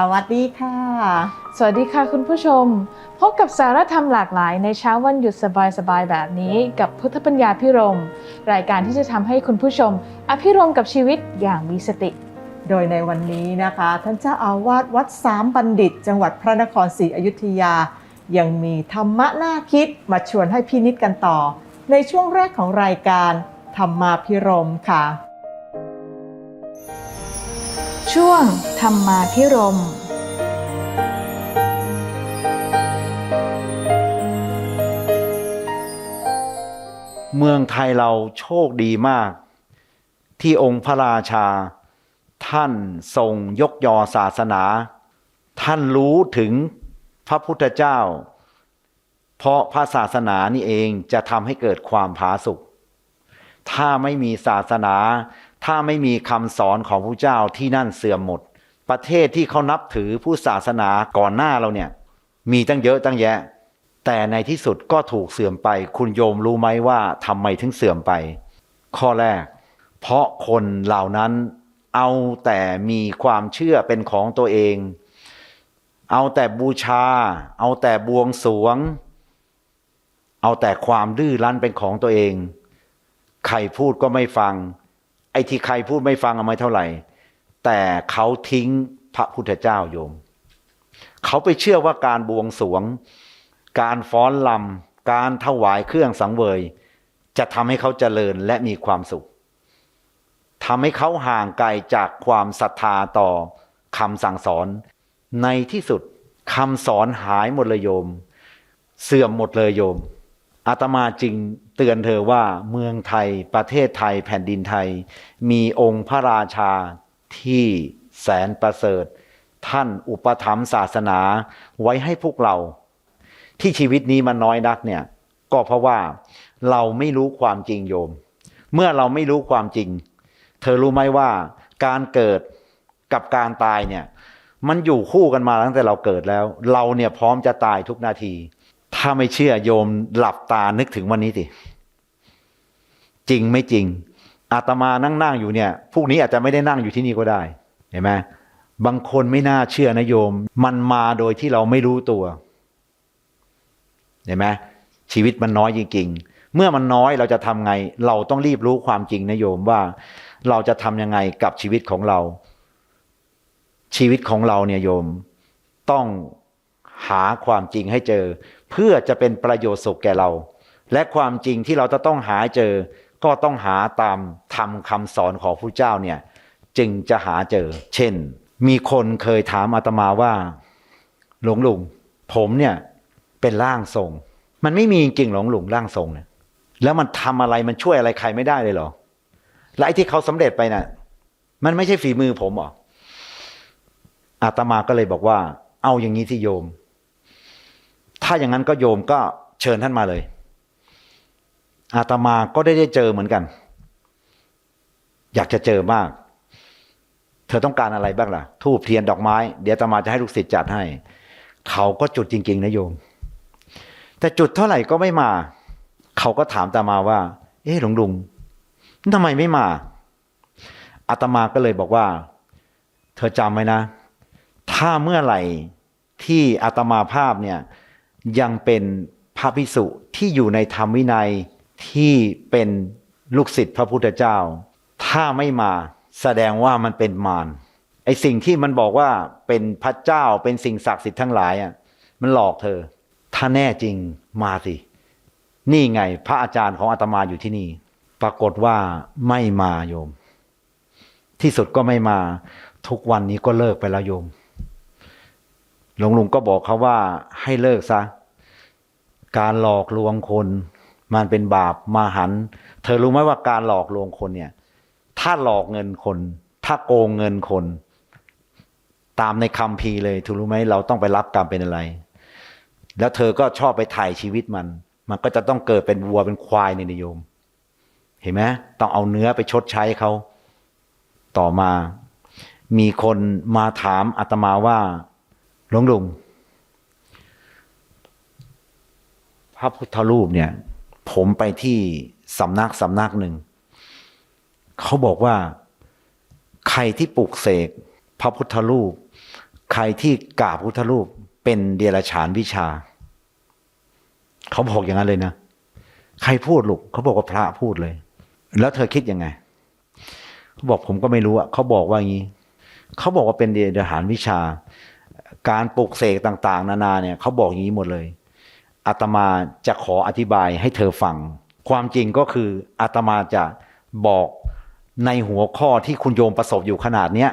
สวัสดีค่ะ สวัสดีค่ะคุณผู้ชม พบกับสาระธรรมหลากหลายในเช้าวันหยุดสบายๆแบบนี้ กับพุทธปัญญาพิรม รายการที่จะทำให้คุณผู้ชม อภิรมย์กับชีวิตอย่างมีสติ โดยในวันนี้นะคะ ท่านเจ้าอาวาสวัดสามบัณฑิต จังหวัดพระนครศรีอยุธยา ยังมีธรรมะน่าคิดมาชวนให้พินิจกันต่อ ในช่วงแรกของรายการธรรมาพิรมค่ะ ช่วงธรรมาพิรมเมืองไทยเราโชคดีมาก ที่องค์พระราชา ท่านทรงยกยอศาสนา ท่านรู้ถึงพระพุทธเจ้า เพราะพระศาสนานี่เองจะทำให้เกิดความผาสุกถ้าไม่มีศาสนา ถ้าไม่มีคำสอนของพระเจ้าที่นั่นเสื่อมหมด ประเทศที่เขานับถือผู้ศาสนาก่อนหน้าเราเนี่ย มีตั้งเยอะตั้งแยะ แต่ในที่สุดก็ถูกเสื่อมไป คุณโยมรู้ไหมว่าทำไมถึงเสื่อมไป ข้อแรก เพราะคนเหล่านั้นเอาแต่มีความเชื่อเป็นของตัวเอง เอาแต่บูชา เอาแต่บวงสรวง เอาแต่ความดื้อรั้นเป็นของตัวเอง ใครพูดก็ไม่ฟัง ไอ้ที่ใครพูดไม่ฟังเอาไม่เท่าไหร่ แต่เขาทิ้งพระพุทธเจ้าโยม เขาไปเชื่อว่าการบวงสวง การฟ้อนลำการถวายเครื่องสังเวย จะทำให้เขาเจริญและมีความสุขทำให้เขาห่างไกลจากความศรัทธาต่อคำสั่งสอน ในที่สุดคำสอนหายหมดเลยโยม เสื่อมหมดเลยโยม อาตมาจึงเตือนเธอว่าเมืองไทยประเทศไทยแผ่นดินไทย มีองค์พระราชาที่แสนประเสริฐ ท่านอุปถัมภ์ศาสนาไว้ให้พวกเรา ที่ชีวิตนี้มันน้อยนักเนี่ย ก็เพราะว่าเราไม่รู้ความจริงโยม เมื่อเราไม่รู้ความจริง เธอรู้ไหมว่าการเกิดกับการตายเนี่ย มันอยู่คู่กันมาตั้งแต่เราเกิดแล้ว เราเนี่ยพร้อมจะตายทุกนาที ถ้าไม่เชื่อโยมหลับตานึกถึงวันนี้สิจริงไม่จริง อาตมานั่งนั่งอยู่เนี่ยพวกนี้อาจจะไม่ได้นั่งอยู่ที่นี่ก็ได้ เห็นไหมบางคนไม่น่าเชื่อนะโยม มันมาโดยที่เราไม่รู้ตัว เห็นไหมชีวิตมันน้อยจริง ๆ เมื่อมันน้อยเราจะทำไง เราต้องรีบรู้ความจริงนะโยมว่า เราจะทำยังไงกับชีวิตของเรา ชีวิตของเราเนี่ยโยม ต้องหาความจริงให้เจอ เพื่อจะเป็นประโยชน์สุขแก่เรา และความจริงที่เราจะต้องหาเจอ ก็ต้องหาตามทำคำสอนของพระเจ้าเนี่ยจึงจะหาเจอ เช่น มีคนเคยถามอาตมาว่า หลวงลุงผมเนี่ยเป็นร่างทรง มันไม่มีจริงหลวงลุงร่างทรงเนี่ยแล้วมันทำอะไรมันช่วยอะไรใครไม่ได้เลยเหรอและไอ้ที่เขาสำเร็จไปน่ะ มันไม่ใช่ฝีมือผมหรออาตมาก็เลยบอกว่า เอาอย่างนี้ที่โยม ถ้าอย่างนั้นก็โยมก็เชิญท่านมาเลย อาตมาก็ได้ได้เจอเหมือนกัน อยากจะเจอมาก เธอต้องการอะไรบ้างล่ะทูบเทียนดอกไม้ เดี๋ยวอาตมาจะให้ลูกศิษย์จัดให้ เขาก็จุดจริง ๆ นะโยม แต่จุดเท่าไหร่ก็ไม่มา เขาก็ถามอาตมาว่า เอ๊ะหลวงลุงทำไมไม่มาอาตมาก็เลยบอกว่า เธอจำไว้นะ ถ้าเมื่อไหร่ที่อาตมาภาพเนี่ย ยังเป็นพระภิกษุที่อยู่ในธรรมวินัยที่เป็นลูกศิษย์พระพุทธเจ้า ถ้าไม่มาแสดงว่ามันเป็นมารไอสิ่งที่มันบอกว่าเป็นพระเจ้าเป็นสิ่งศักดิ์สิทธิ์ทั้งหลายอะมันหลอกเธอ ถ้าแน่จริงมาสิ นี่ไงพระอาจารย์ของอาตมาอยู่ที่นี่ ปรากฏว่าไม่มาโยม ที่สุดก็ไม่มา ทุกวันนี้ก็เลิกไปแล้วโยม หลวงลุงก็บอกเขาว่าให้เลิกซะ การหลอกลวงคน มันเป็นบาปมาหัน เธอรู้ไหมว่าการหลอกลวงคนเนี่ย ถ้าหลอกเงินคน ถ้าโกงเงินคน ตามในคำพีเลยถูกรู้ไหมเราต้องไปรับกรรมเป็นอะไร แล้วเธอก็ชอบไปถ่ายชีวิตมัน มันก็จะต้องเกิดเป็นวัวเป็นควายในนิยม เห็นไหมต้องเอาเนื้อไปชดใช้เขาต่อมา มีคนมาถามอาตมาว่า หลวงลุงพระพุทธรูปเนี่ย ผมไปที่สำนักสำนักหนึ่ง เขาบอกว่าใครที่ปลูกเสกพระพุทธรูป ใครที่กราบพุทธรูปเป็นเดรัจฉานวิชา เขาบอกอย่างนั้นเลยนะใครพูดลูกเขาบอกว่าพระพูดเลย แล้วเธอคิดยังไงเขาบอกผมก็ไม่รู้อะเขาบอกว่าอย่างนี้เขาบอกว่าเป็นเดรัจฉานวิชา การปลูกเสกต่างๆ นานาเนี่ยเขาบอกอย่างนี้หมดเลยอาตมาจะขออธิบายให้เธอฟัง ความจริงก็คืออาตมาจะบอกในหัวข้อที่คุณโยมประสบอยู่ขนาดเนี้ย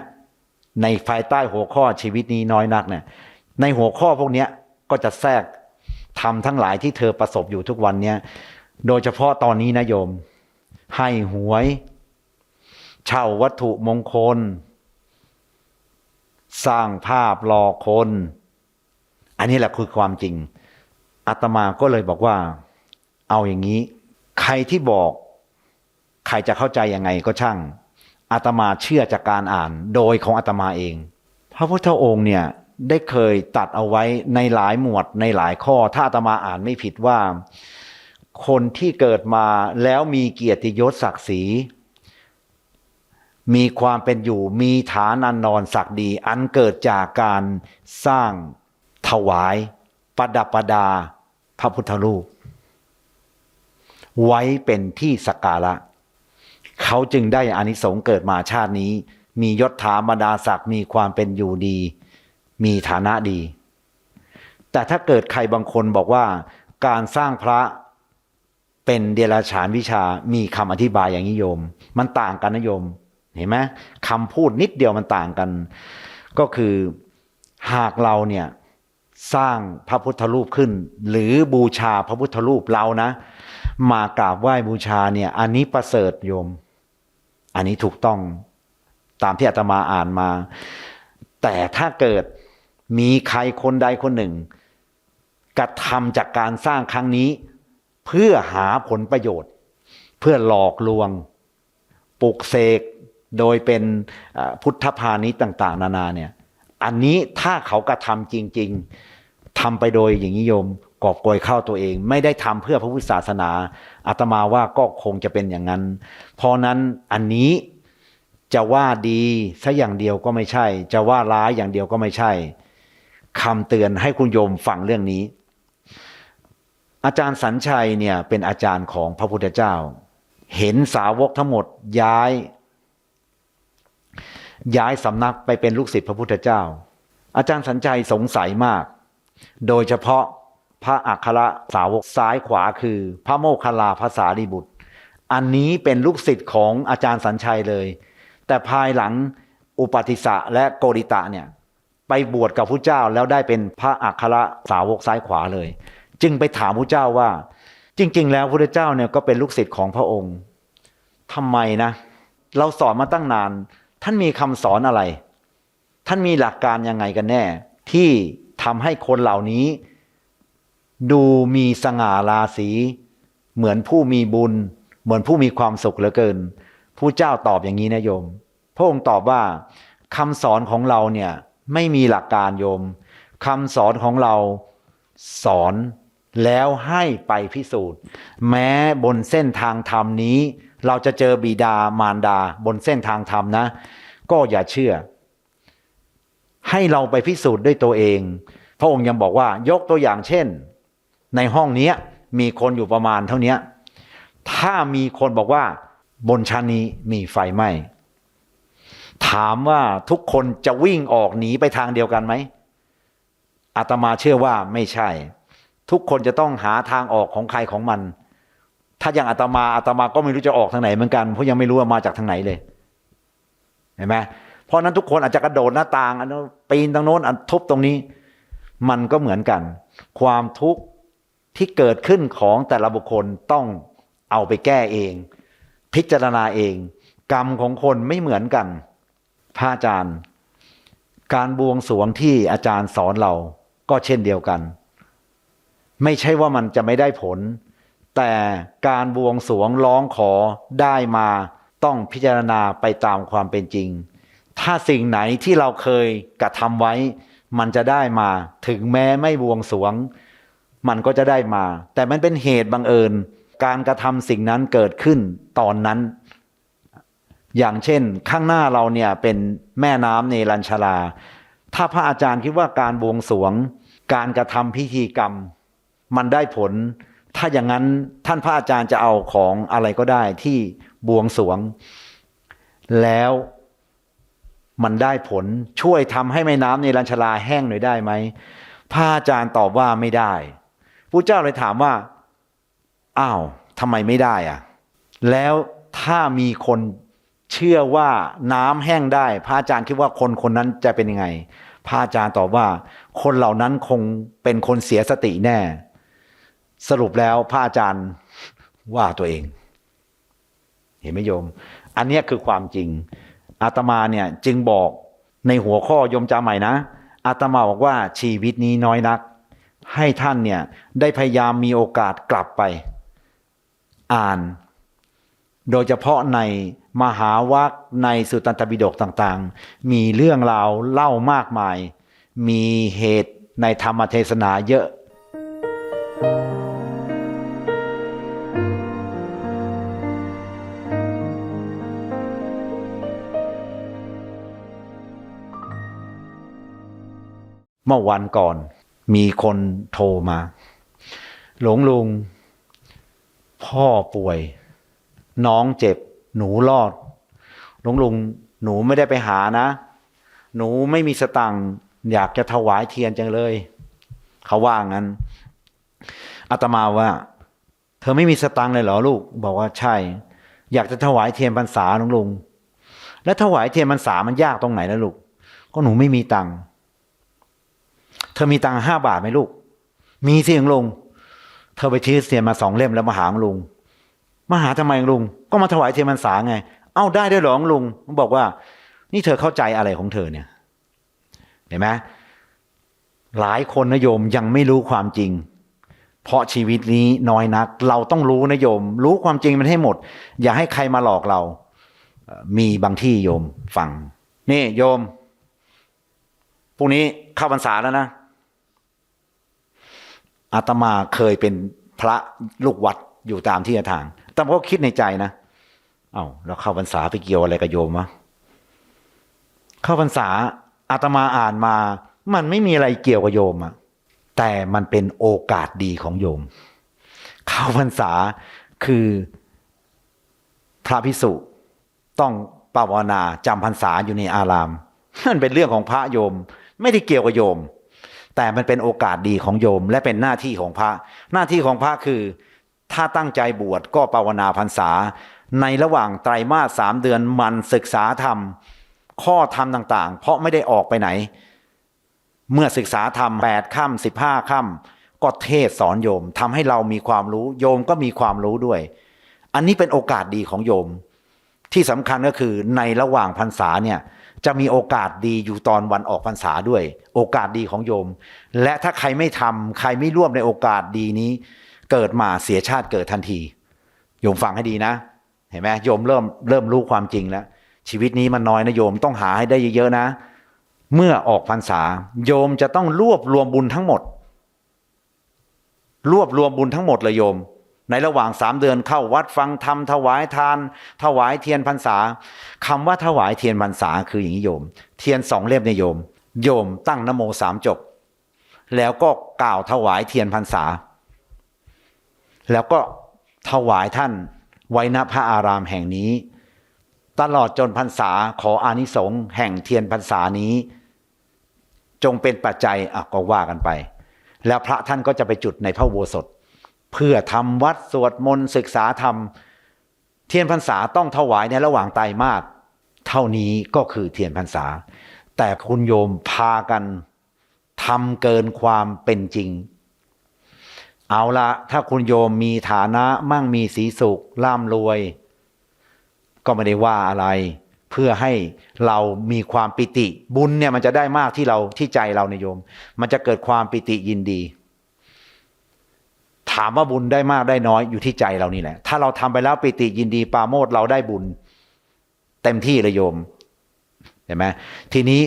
ในภายใต้หัวข้อชีวิตนี้น้อยนักเนี่ยในหัวข้อพวกเนี้ยก็จะแทรกทำทั้งหลายที่เธอประสบอยู่ทุกวันเนี้ยโดยเฉพาะตอนนี้นะโยม ให้หวย เช่าวัตถุมงคล สร้างภาพหลอกคน อันนี้แหละคือความจริงอาตมาก็เลยบอกว่า เอาอย่างนี้ ใครที่บอก ใครจะเข้าใจยังไงก็ช่างอาตมาเชื่อจากการอ่านโดยของอาตมาเอง พระพุทธองค์เนี่ยได้เคยตัดเอาไว้ในหลายหมวดในหลายข้อ ถ้าอาตมาอ่านไม่ผิดว่า คนที่เกิดมาแล้วมีเกียรติยศศักดิ์ศรี มีความเป็นอยู่มีฐานันนอนศักดีอันเกิดจากการสร้างถวายประดับประดาพระพุทธรูป ไว้เป็นที่สักการะ เขาจึงได้อานิสงส์เกิดมาชาตินี้ มียศถาบรรดาศักดิ์มีความเป็นอยู่ดี มีฐานะดี แต่ถ้าเกิดใครบางคนบอกว่าการสร้างพระเป็นเดรัจฉานวิชามีคำอธิบายอย่างนิยม มันต่างกันนะโยม เห็นไหมคำพูดนิดเดียวมันต่างกัน ก็คือหากเราเนี่ยสร้างพระพุทธรูปขึ้น หรือบูชาพระพุทธรูปเรานะ มากราบไหว้บูชาเนี่ย อันนี้ประเสริฐโยม อันนี้ถูกต้องตามที่อาตมาอ่านมา แต่ถ้าเกิดมีใครคนใดคนหนึ่ง กระทำจากการสร้างครั้งนี้ เพื่อหาผลประโยชน์ เพื่อหลอกลวงปลุกเสก โดยเป็นพุทธพาณิชย์ต่าง ๆ นานาเนี่ยอันนี้ถ้าเขากระทำจริง ๆทำไปโดยอย่างนิยมกอบโกยเข้าตัวเอง ไม่ได้ทำเพื่อพระพุทธศาสนาอาตมาว่าก็คงจะเป็นอย่างนั้น เพราะนั้นอันนี้จะว่าดีซะอย่างเดียวก็ไม่ใช่ จะว่าร้ายอย่างเดียวก็ไม่ใช่คำเตือนให้คุณโยมฟังเรื่องนี้ อาจารย์สัญชัยเนี่ยเป็นอาจารย์ของพระพุทธเจ้า เห็นสาวกทั้งหมดย้าย ย้ายสำนักไปเป็นลูกศิษย์พระพุทธเจ้า อาจารย์สัญชัยสงสัยมาก โดยเฉพาะพระอัครสาวกซ้ายขวาคือ พระโมคคัลลาภาษารีบุตร อันนี้เป็นลูกศิษย์ของอาจารย์สัญชัยเลย แต่ภายหลังอุปติสสะและโกริตะเนี่ยไปบวชกับพระเจ้าแล้วได้เป็นพระอัครสาวกซ้ายขวาเลย จึงไปถามพระเจ้าว่า จริง ๆ แล้วพระเจ้าเนี่ยก็เป็นลูกศิษย์ของพระองค์ทำไมนะ เราสอนมาตั้งนาน ท่านมีคำสอนอะไร ท่านมีหลักการยังไงกันแน่ ที่ทำให้คนเหล่านี้ ดูมีสง่าราศีเหมือนผู้มีบุญ เหมือนผู้มีความสุขเหลือเกิน ผู้เจ้าตอบอย่างนี้นะโยม พระองค์ตอบว่าคำสอนของเราเนี่ยไม่มีหลักการโยมคำสอนของเราสอนแล้วให้ไปพิสูจน์ แม้บนเส้นทางธรรมนี้ เราจะเจอบิดามารดาบนเส้นทางธรรมนะ ก็อย่าเชื่อ ให้เราไปพิสูจน์ด้วยตัวเอง พระองค์ยังบอกว่ายกตัวอย่างเช่น ในห้องนี้มีคนอยู่ประมาณเท่านี้ถ้ามีคนบอกว่าบนชั้นนี้มีไฟไหม้ถามว่าทุกคนจะวิ่งออกหนีไปทางเดียวกันไหมอาตมาเชื่อว่าไม่ใช่ ทุกคนจะต้องหาทางออกของใครของมัน ถ้าอย่างอาตมาอาตมาก็ไม่รู้จะออกทางไหนเหมือนกันเพราะยังไม่รู้ว่ามาจากทางไหนเลยเห็นไหมเพราะนั้นทุกคนอาจจะกระโดดหน้าต่างอันนู้นปีนตรงโน้นอันทุบตรงนี้ มันก็เหมือนกัน ความทุกข์ที่เกิดขึ้นของแต่ละบุคคลต้องเอาไปแก้เอง พิจารณาเอง กรรมของคนไม่เหมือนกันพระอาจารย์ การบวงสรวงที่อาจารย์สอนเราก็เช่นเดียวกัน ไม่ใช่ว่ามันจะไม่ได้ผล แต่การบวงสวงร้องขอได้มาต้องพิจารณาไปตามความเป็นจริง ถ้าสิ่งไหนที่เราเคยกระทำไว้ มันจะได้มา ถึงแม้ไม่บวงสวง มันก็จะได้มา แต่มันเป็นเหตุบังเอิญ การกระทำสิ่งนั้นเกิดขึ้นตอนนั้น อย่างเช่น ข้างหน้าเราเนี่ยเป็นแม่น้ำเนรัญชลา ถ้าพระอาจารย์คิดว่าการบวงสวง การกระทำพิธีกรรม มันได้ผล ถ้าอย่างนั้นท่านพระอาจารย์จะเอาของอะไรก็ได้ที่บวงสรวง แล้วมันได้ผลช่วยทำให้แม่น้ำเนรัญชลาแห้งหน่อยได้ไหมพระอาจารย์ตอบว่าไม่ได้พระเจ้าเลยถามว่าอ้าวทำไมไม่ได้อะแล้วถ้ามีคนเชื่อว่าน้ำแห้งได้ พระอาจารย์คิดว่าคนคนนั้นจะเป็นยังไง พระอาจารย์ตอบว่า คนเหล่านั้นคงเป็นคนเสียสติแน่ สรุปแล้วพระอาจารย์ว่าตัวเอง เห็นไหมโยม อันนี้คือความจริง อาตมาเนี่ยจึงบอกในหัวข้อโยมจำใหม่นะ อาตมาบอกว่าชีวิตนี้น้อยนัก ให้ท่านเนี่ยได้พยายามมีโอกาสกลับไป อ่าน โดยเฉพาะในมหาวัคในสุตตันตปิฎกต่างๆ มีเรื่องราวเล่ามากมาย มีเหตุในธรรมเทศนาเยอะ เมื่อวันก่อน มีคนโทรมา หลวงลุง พ่อป่วย น้องเจ็บ หนูรอด หลวงลุง หนูไม่ได้ไปหานะ หนูไม่มีสตังค์อยากจะถวายเทียนจังเลย เขาว่างั้นอาตมาว่า เธอไม่มีสตังค์เลยเหรอลูก บอกว่าใช่ อยากจะถวายเทียนพรรษาหลวงลุง แล้วถวายเทียนพรรษามันยากตรงไหนนะลูก ก็หนูไม่มีตังค์ เธอมีตังห้าบาทไหมลูก มีสิหลวงลุง เธอไปซื้เทียนมาสองเล่มแล้วมาหาลุง มาหาทำไมลุง ก็มาถวายเทียนพรรษาไง เอ้าได้ด้วยหรอลวงลุงผมบอกว่า นี่เธอเข้าใจอะไรของเธอเนี่ย เห็นไหมหลายคนนะโยมยังไม่รู้ความจริง เพราะชีวิตนี้น้อยนัก เราต้องรู้นะโยม รู้ความจริงมันให้หมด อย่าให้ใครมาหลอกเรา มีบางที่โยมฟัง นี่โยมพรุ่งนี้เข้าพรรษาแล้วนะ อาตมาเคยเป็นพระลูกวัดอยู่ตามที่ทางแต่ผมก็คิดในใจนะ เอา้าแล้วเข้าพรรษาไปเกี่ยวอะไรกับโยมวะเข้าพรรษาอาตมาอ่านมา มันไม่มีอะไรเกี่ยวกับโยมอะแต่มันเป็นโอกาสดีของโยม เข้าพรรษาคือพระพิสุต้องปาวนาจำพรรษาอยู่ในอารามนั่นเป็นเรื่องของพระโยม ไม่ได้เกี่ยวกับโยม แต่มันเป็นโอกาสดีของโยมและเป็นหน้าที่ของพระ หน้าที่ของพระคือ ถ้าตั้งใจบวชก็ภาวนาพรรษา ในระหว่างไตรมาสสามเดือนมันศึกษาธรรม ข้อธรรมต่าง ๆ เพราะไม่ได้ออกไปไหน เมื่อศึกษาธรรมแปดค่ำสิบห้าค่ำก็เทศสอนโยมทำให้เรามีความรู้โยมก็มีความรู้ด้วย อันนี้เป็นโอกาสดีของโยม ที่สำคัญก็คือในระหว่างพรรษาเนี่ย จะมีโอกาสดีอยู่ตอนวันออกพรรษาด้วย โอกาสดีของโยม และถ้าใครไม่ทำใครไม่ร่วมในโอกาสดีนี้ เกิดมาเสียชาติเกิดทันที โยมฟังให้ดีนะ เห็นไหมโยมเริ่มเริ่มรู้ความจริงแล้ว ชีวิตนี้มันน้อยนะโยมต้องหาให้ได้เยอะๆนะ เมื่อออกพรรษา โยมจะต้องรวบรวมบุญทั้งหมด รวบรวมบุญทั้งหมดเลยโยม ในระหว่างสามเดือนเข้าวัดฟังธรรมถวายทาน ถวายเทียนพรรษาคำว่าถวายเทียนพรรษาคืออย่างนี้โยม เทียนสองเล่มเนี่ยโยม โยมตั้งนโมสามจบ แล้วก็กล่าวถวายเทียนพรรษา แล้วก็ถวายท่านไว้ณพระอารามแห่งนี้ ตลอดจนพรรษาขออานิสงส์แห่งเทียนพรรษานี้ จงเป็นปัจจัยอะก็ว่ากันไป แล้วพระท่านก็จะไปจุดในพระโบสถ เพื่อทำวัดสวดมนต์ศึกษาธรรม เทียนพรรษาต้องถวายในระหว่างไตรมาสเท่านี้ก็คือเทียนพรรษา แต่คุณโยมพากันทำเกินความเป็นจริง เอาละถ้าคุณโยมมีฐานะมั่งมีสีสุขร่ำรวย ก็ไม่ได้ว่าอะไร เพื่อให้เรามีความปิติ บุญเนี่ยมันจะได้มากที่เราที่ใจเราเนี่ยโยม มันจะเกิดความปิติยินดี ถามว่าบุญได้มากได้น้อยอยู่ที่ใจเรานี่แหละ ถ้าเราทำไปแล้วปิติยินดีปาโมดเราได้บุญ เต็มที่เลยโยมเห็นไหมทีนี้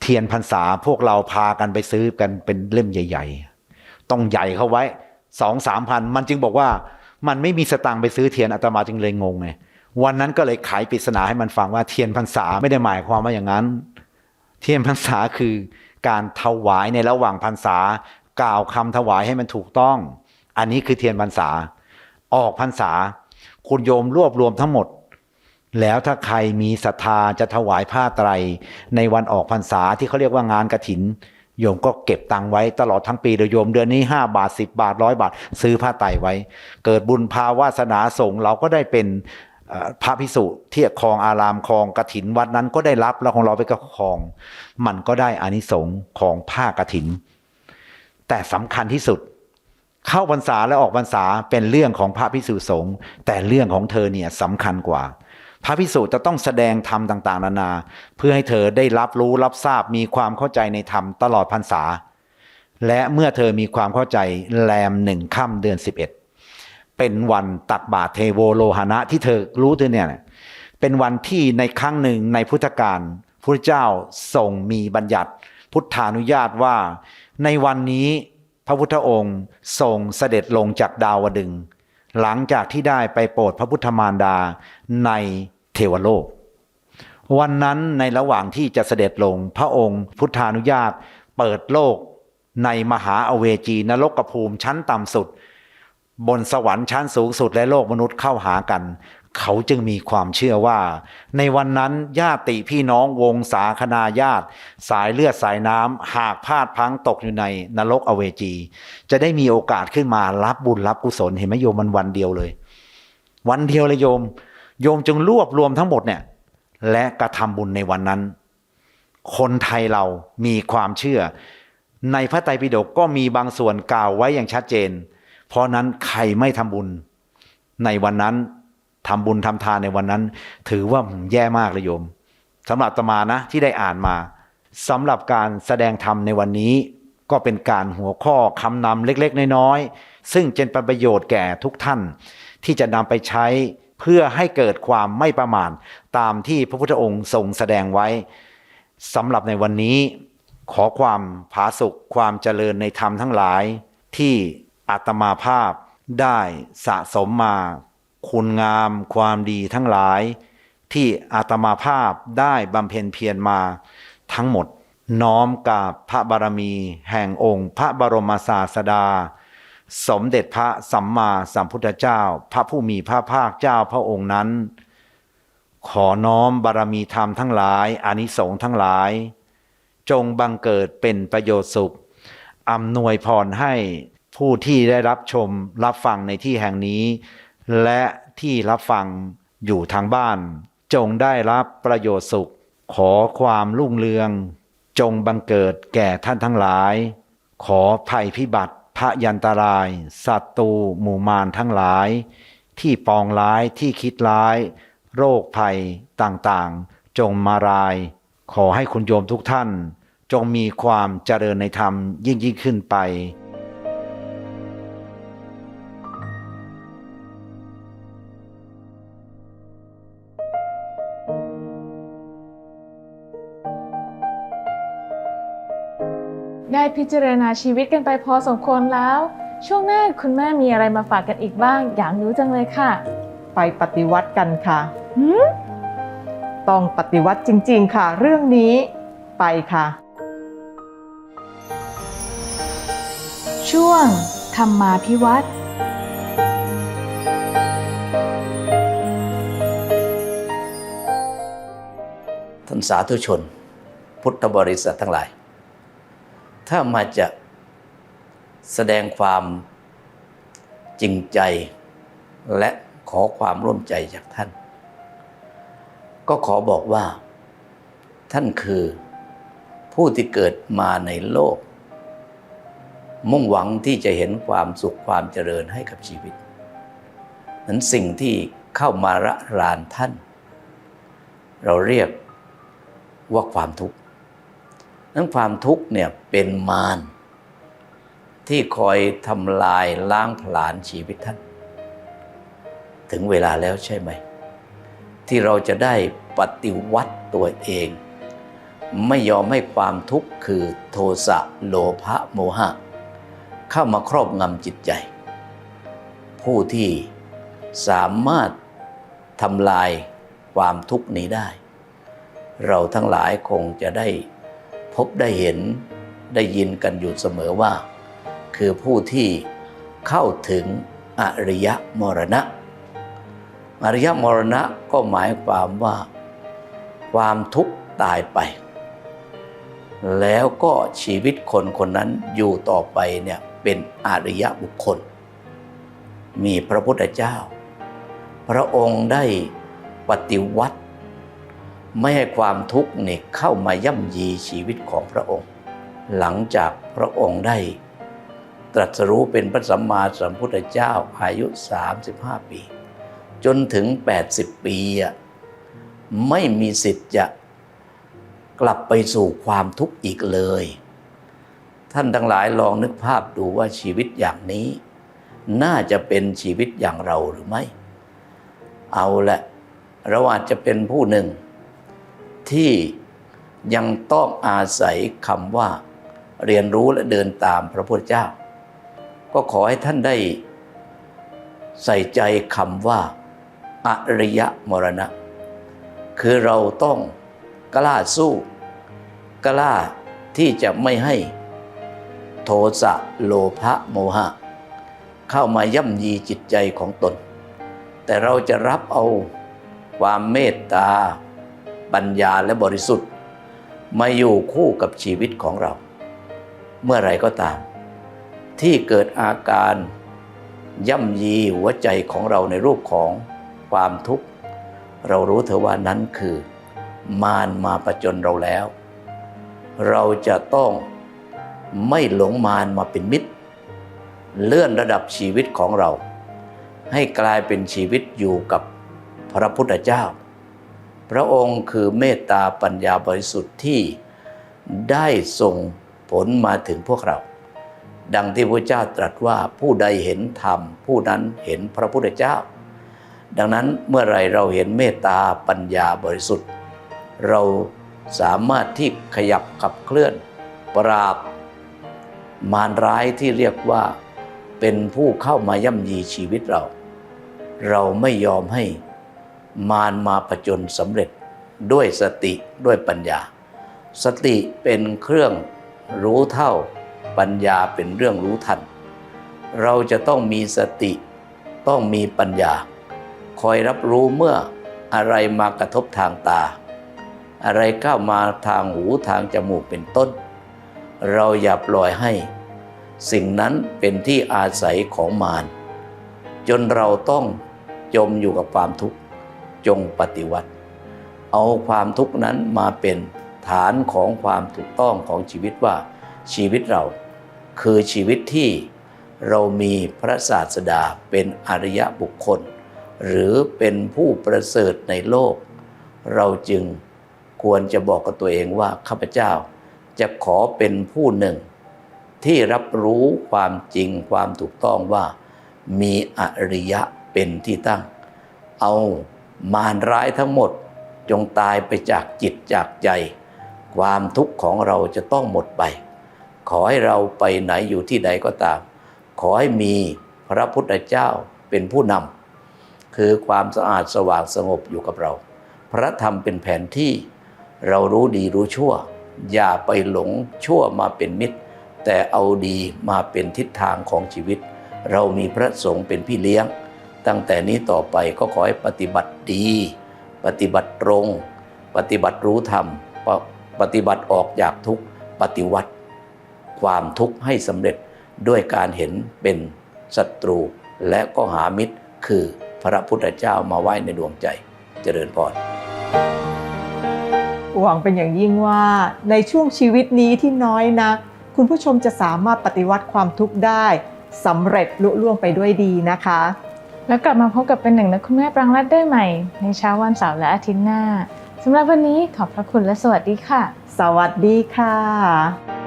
เทียนพรรษาพวกเราพากันไปซื้อกันเป็นเล่มใหญ่ ๆ ต้องใหญ่เข้าไว้สองสามพันมันจึงบอกว่า มันไม่มีสตังค์ไปซื้อเทียนอาตมาจึงเลยงงไงวันนั้นก็เลยไขปริศนาให้มันฟังว่าเทียนพรรษาไม่ได้หมายความว่าอย่างนั้น เทียนพรรษาคือการถวายในระหว่างพรรษา กล่าวคำถวายให้มันถูกต้อง อันนี้คือเทียนพรรษา ออกพรรษา คุณโยมรวบรวมทั้งหมด แล้วถ้าใครมีศรัทธาจะถวายผ้าไตร ในวันออกพรรษาที่เขาเรียกว่างานกระถิน โยมก็เก็บตังไว้ตลอดทั้งปีเลยโยมเดือนนี้ 5 บาท 10 บาทร้อยบาท ซื้อผ้าไตรไว้ เกิดบุญภาวาสนาสงเราก็ได้เป็นพระพิสุเที่ครองอารามครองกระถินวัดนั้นก็ได้รับแล้วของเราไปก็ครอง มันก็ได้อานิสงส์ของผ้ากระถิน แต่สำคัญที่สุด เข้าพรรษาและออกพรรษาเป็นเรื่องของพระพิสุสงฆ์แต่เรื่องของเธอเนี่ยสำคัญกว่า พระพิสุจะต้องแสดงธรรมต่าง ๆ นานา เพื่อให้เธอได้รับรู้รับทราบมีความเข้าใจในธรรมตลอดพรรษา และเมื่อเธอมีความเข้าใจแรมหนึ่งค่ำเดือน 11 เป็นวันตักบาตรเทโวโลหณะที่เธอรู้ตัวเนี่ยเป็นวันที่ในครั้งหนึ่งในพุทธกาลพระเจ้าทรงมีบัญญัติ พุทธานุญาตว่า ในวันนี้พระพุทธองค์ทรงเสด็จลงจากดาวดึง หลังจากที่ได้ไปโปรดพระพุทธมารดาในเทวโลก วันนั้นในระหว่างที่จะเสด็จลงพระองค์พุทธานุญาตเปิดโลกในมหาอเวจีนรกภูมิชั้นต่ำสุด บนสวรรค์ชั้นสูงสุดและโลกมนุษย์เข้าหากัน เขาจึงมีความเชื่อว่า ในวันนั้นญาติพี่น้องวงศาคณาญาติ สายเลือดสายน้ำหากพลาดพังตกอยู่ในนรกอเวจี จะได้มีโอกาสขึ้นมารับบุญรับกุศลเห็นไหมโยมมันวันเดียวเลย วันเดียวเลยโยม โยมจึงรวบรวมทั้งหมดเนี่ย และกระทำบุญในวันนั้น คนไทยเรามีความเชื่อ ในพระไตรปิฎกก็มีบางส่วนกล่าวไว้อย่างชัดเจน เพราะนั้นใครไม่ทำบุญ ในวันนั้น ทำบุญทำทานในวันนั้น ถือว่าแย่มากเลยโยมสำหรับตมานะที่ได้อ่านมาสำหรับการแสดงธรรมในวันนี้ ก็เป็นการหัวข้อคำนำเล็กๆ น้อยๆ ซึ่งจะเป็นประโยชน์แก่ทุกท่าน ที่จะนำไปใช้เพื่อให้เกิดความไม่ประมาทตามที่พระพุทธองค์ทรงแสดงไว้สำหรับในวันนี้ ขอความผาสุกความเจริญในธรรมทั้งหลาย ที่อาตมาภาพได้สะสมมา คุณงามความดีทั้งหลาย ที่อาตมาภาพได้บำเพ็ญเพียรมาทั้งหมด น้อมกราบพระบารมี แห่งองค์ พระบรมศาสดา สมเด็จพระสัมมาสัมพุทธเจ้า พระผู้มีพระภาคเจ้าพระองค์นั้น ขอน้อมบารมีธรรมทั้งหลายอานิสงส์ทั้งหลาย จงบังเกิดเป็นประโยชน์สุขอำนวยพรให้ผู้ที่ได้รับชมรับฟังในที่แห่งนี้ และที่รับฟังอยู่ทางบ้าน จงได้รับประโยชน์สุข ขอความรุ่งเรือง จงบังเกิดแก่ท่านทั้งหลาย ขอภัยพิบัติพระยันตรายศัตรูหมู่มารทั้งหลาย ที่ปองร้ายที่คิดร้าย โรคภัยต่างๆ จงมาราย ขอให้คุณโยมทุกท่าน จงมีความเจริญในธรรมยิ่งยิ่งขึ้นไป ได้พิจารณาชีวิตกันไปพอสมควรแล้ว ช่วงหน้าคุณแม่มีอะไรมาฝากกันอีกบ้าง อยากรู้จังเลยค่ะ ไปปฏิวัติกันค่ะหืมต้องปฏิวัติจริง ๆ ค่ะ เรื่องนี้ไปค่ะ ช่วงธรรมาพิวัตรท่านสาธุชน พุทธบริษัททั้งหลาย ถ้ามาจะแสดงความจริงใจ และขอความร่วมใจจากท่าน ก็ขอบอกว่า ท่านคือผู้ที่เกิดมาในโลก มุ่งหวังที่จะเห็นความสุขความเจริญให้กับชีวิตนั้นสิ่งที่เข้ามาระรานท่าน เราเรียกว่าความทุกข์ นั้นความทุกข์เนี่ยเป็นมารที่คอยทำลายล้างผลาญชีวิตท่าน ถึงเวลาแล้วใช่ไหม ที่เราจะได้ปฏิวัติตัวเอง ไม่ยอมให้ความทุกข์คือโทสะโลภะโมหะ เข้ามาครอบงำจิตใจ ผู้ที่สามารถทำลายความทุกข์นี้ได้ เราทั้งหลายคงจะได้ พบได้เห็นได้ยินกันอยู่เสมอว่า คือผู้ที่เข้าถึงอริยมรณะ อริยมรณะก็หมายความว่า ความทุกข์ตายไป แล้วก็ชีวิตคนคนนั้นอยู่ต่อไปเนี่ยเป็นอริยบุคคล มีพระพุทธเจ้า พระองค์ได้ปฏิวัติ ไม่ให้ความทุกข์เนี่ยเข้ามาย่ำยีชีวิตของพระองค์ หลังจากพระองค์ได้ ตรัสรู้เป็นพระสัมมาสัมพุทธเจ้าอายุ 35 ปี จนถึง 80 ปีอะไม่มีสิทธิ์จะกลับไปสู่ความทุกข์อีกเลย ท่านทั้งหลายลองนึกภาพดูว่าชีวิตอย่างนี้ น่าจะเป็นชีวิตอย่างเราหรือไม่ เอาละเราอาจจะเป็นผู้หนึ่ง ที่ยังต้องอาศัยคำว่าเรียนรู้และเดินตามพระพุทธเจ้า ก็ขอให้ท่านได้ใส่ใจคำว่า อริยมรณะ คือเราต้องกล้าสู้กล้าที่จะไม่ให้โทสะโลภะโมหะ เข้ามาย่ำยีจิตใจของตน แต่เราจะรับเอาความเมตตา ปัญญาและบริสุทธิ์ มาอยู่คู่กับชีวิตของเรา เมื่อไรก็ตาม ที่เกิดอาการย่ำยีหัวใจของเราในรูปของความทุกข์ เรารู้เถอะว่านั้นคือ มารมาประจนเราแล้ว เราจะต้องไม่หลงมารมาเป็นมิตร เลื่อนระดับชีวิตของเรา ให้กลายเป็นชีวิตอยู่กับพระพุทธเจ้า พระองค์คือเมตตาปัญญาบริสุทธิ์ที่ได้ส่งผลมาถึงพวกเรา ดังที่พระเจ้าตรัสว่าผู้ใดเห็นธรรม ผู้นั้นเห็นพระพุทธเจ้า ดังนั้นเมื่อไรเราเห็นเมตตาปัญญาบริสุทธิ์ เราสามารถที่ขยับขับเคลื่อน ปราบ มารร้ายที่เรียกว่าเป็นผู้เข้ามาย่ำยีชีวิตเรา เราไม่ยอมให้ มารมาผจญสำเร็จด้วยสติด้วยปัญญา สติเป็นเครื่องรู้เท่า ปัญญาเป็นเรื่องรู้ทัน เราจะต้องมีสติต้องมีปัญญา คอยรับรู้เมื่ออะไรมากระทบทางตา อะไรเข้ามาทางหูทางจมูกเป็นต้น เราอย่าปล่อยให้ สิ่งนั้นเป็นที่อาศัยของมารจนเราต้องจมอยู่กับความทุกข์ จงปฏิวัติ เอาความทุกข์นั้นมาเป็นฐานของความถูกต้องของชีวิตว่าชีวิตเรา คือชีวิตที่เรามีพระศาสดาเป็นอริยบุคคล หรือเป็นผู้ประเสริฐในโลก เราจึงควรจะบอกกับตัวเองว่าข้าพเจ้าจะขอเป็นผู้หนึ่ง ที่รับรู้ความจริงความถูกต้องว่า มีอริยะเป็นที่ตั้ง เอา มารร้ายทั้งหมดจงตายไปจากจิตจากใจ ความทุกข์ของเราจะต้องหมดไป ขอให้เราไปไหนอยู่ที่ใดก็ตาม ขอให้มีพระพุทธเจ้าเป็นผู้นำคือความสะอาดสว่างสงบอยู่กับเรา พระธรรมเป็นแผนที่ เรารู้ดีรู้ชั่ว อย่าไปหลงชั่วมาเป็นมิตร แต่เอาดีมาเป็นทิศทางของชีวิต เรามีพระสงฆ์เป็นพี่เลี้ยง ตั้งแต่นี้ต่อไปก็ขอให้ปฏิบัติดี ปฏิบัติตรง ปฏิบัติรู้ธรรมปปฏิบัติออกจากทุกปฏิวัติ ความทุกข์ให้สำเร็จด้วยการเห็นเป็นศัตรู และก็หามิตรคือพระพุทธเจ้ามาไว้ในดวงใจเจริญพรหวังเป็นอย่างยิ่งว่าในช่วงชีวิตนี้ที่น้อยนักคุณผู้ชมจะสามารถปฏิวัติความทุกข์ได้สำเร็จลุล่วงไปด้วยดีนะคะ แล้วกลับมาพบกับเป็นหนึ่งและคุณแม่ปรางรัตได้ใหม่ ในเช้าวันเสาร์และอาทิตย์หน้าสำหรับวันนี้ขอบพระคุณและสวัสดีค่ะ สวัสดีค่ะ